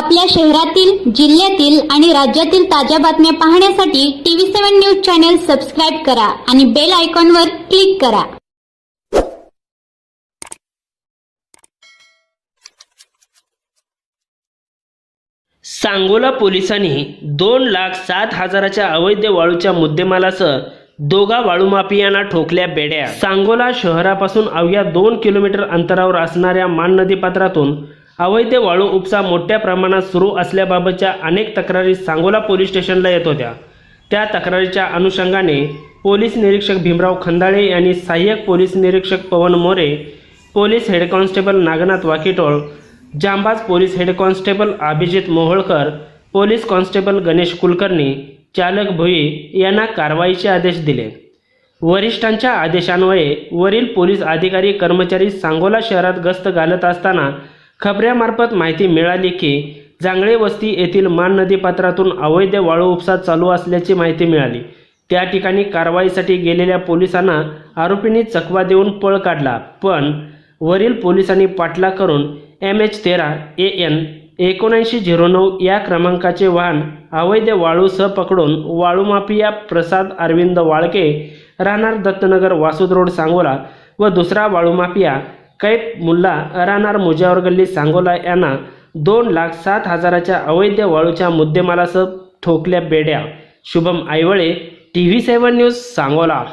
आपल्या शहरातील जिल्ह्यातील आणि राज्यातील ताज्या बातम्या पाहण्यासाठी TV seven news channel subscribe करा आणि बेल आयकॉनवर क्लिक करा. सांगोला पोलिसांनी दोन लाख सात हजाराच्या अवैध वाळूच्या मुद्देमालासह दोघा वाळू माफियांना ठोकल्या बेड्या. सांगोला शहरापासून अवघ्या दोन किलोमीटर अंतरावर असणाऱ्या मान नदीपात्रातून अवैध वाळू उपसा मोठ्या प्रमाणात सुरू असल्याबाबतच्या अनेक तक्रारी सांगोला पोलीस स्टेशनला येत होत्या. त्या तक्रारीच्या अनुषंगाने पोलीस निरीक्षक भीमराव खंदाळे यांनी सहाय्यक पोलीस निरीक्षक Pawan More police head constable Nagnath Wakitol जांबाज police head constable Abhijit Moholkar police constable Ganesh Kulkarni चालक भुई यांना कारवाईचे आदेश दिले. वरिष्ठांच्या आदेशान्वये वरील पोलीस अधिकारी कर्मचारी सांगोला शहरात गस्त घालत असताना खबऱ्यामार्फत माहिती मिळाली की जांगळे वस्ती येथील मान नदीपात्रातून अवैध वाळू उपसा चालू असल्याची माहिती मिळाली. त्या ठिकाणी कारवाईसाठी गेलेल्या पोलिसांना आरोपींनी चकवा देऊन पळ काढला पण वरील पोलिसांनी पाठलाग करून एम एच तेरा ए एन एकोणऐंशी झिरो नऊ या क्रमांकाचे वाहन अवैध वाळूसह पकडून वाळू माफिया प्रसाद अरविंद वाळके राहणार दत्तनगर वासुद रोड सांगोला व दुसरा वाळू माफिया कैप मुल्ला अरानार मुजावर गल्ली सांगोला यांना दोन लाख सात हजाराच्या अवैध वाळूच्या मुद्देमालासह ठोकल्या बेड्या. Shubham Aywale T V seven news Sangola.